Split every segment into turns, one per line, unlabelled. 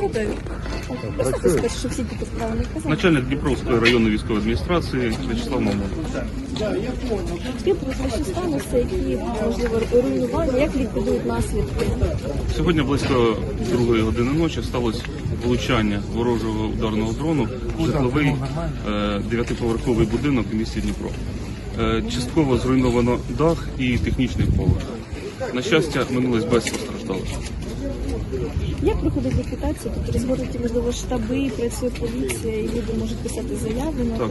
Готові. Представте, скажіть, що всі тільки справи не казали.
Начальник Дніпровської районної військової адміністрації В'ячеслав Мамон.
Ласка, що сталося, які можливо руйнування, як ліквідують наслідки?
Сьогодні близько другої години ночі сталося влучання ворожого ударного дрону в житловий е, дев'ятиповерховий будинок у місті Дніпро. Е, Частково зруйновано дах і технічний поверх. На щастя, минулось без постраждалих.
Як проходить ліквідація? Тут розгорнуті, можливо, штаби, працює поліція, і люди можуть писати заяви на
Так.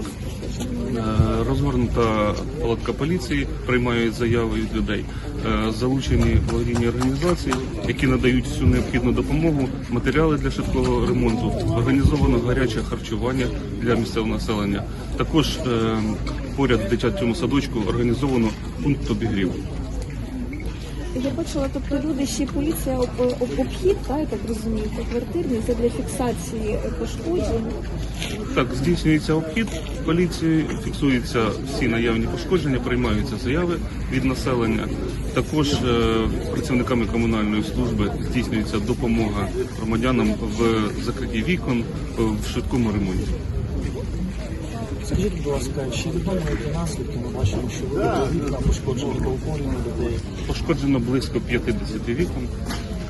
Е, Розгорнута палатка поліції, приймають заяви від людей. Е, Залучені благодійні організації, які надають всю необхідну допомогу, матеріали для швидкого ремонту. Організовано гаряче харчування для місцевого населення. Також е, поряд в дитячому садочку організовано пункт обігріву.
Я бачила, тобто люди ще поліція об, об, обхід, так, я так розумію, квартирні, це для фіксації пошкоджень.
Так, здійснюється обхід поліції, фіксуються всі наявні пошкодження, приймаються заяви від населення. Також е, працівниками комунальної служби здійснюється допомога громадянам в закритті вікон, в швидкому ремонті.
Скажіть, будь ласка, чи відомо які наслідки ми бачимо, що вибили вікна, пошкоджені балкони людей?
Пошкоджено близько 50 вікон.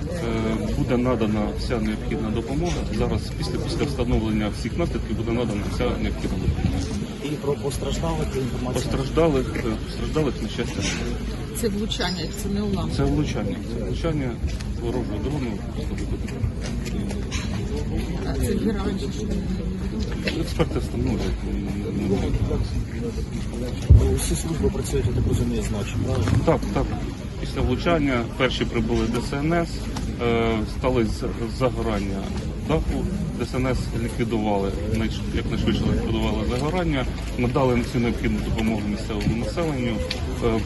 Е, Буде надана вся необхідна допомога. Зараз після після встановлення всіх наслідків буде надана вся необхідна допомога.
І про постраждалих інформація.
Постраждалих, е, постраждалих на щастя.
Це влучання, це не уламок.
Це влучання. Це влучання ворожого дрону.
А це героїчне.
Експерти встановлюють. ну,
Ну, служби працюють, я так розумію, зночі, правильно?
Так, так. Після влучання перші прибули ДСНС, е, сталося загорання даху. ДСНС ліквідували якнайшвидше ліквідували загорання, надали всю необхідну допомогу місцевому населенню, е,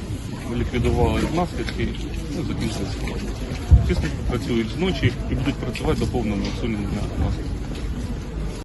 ліквідували наслідки, ну закінчили. Всі служби працюють зночі і будуть працювати до повного усунення наслідків.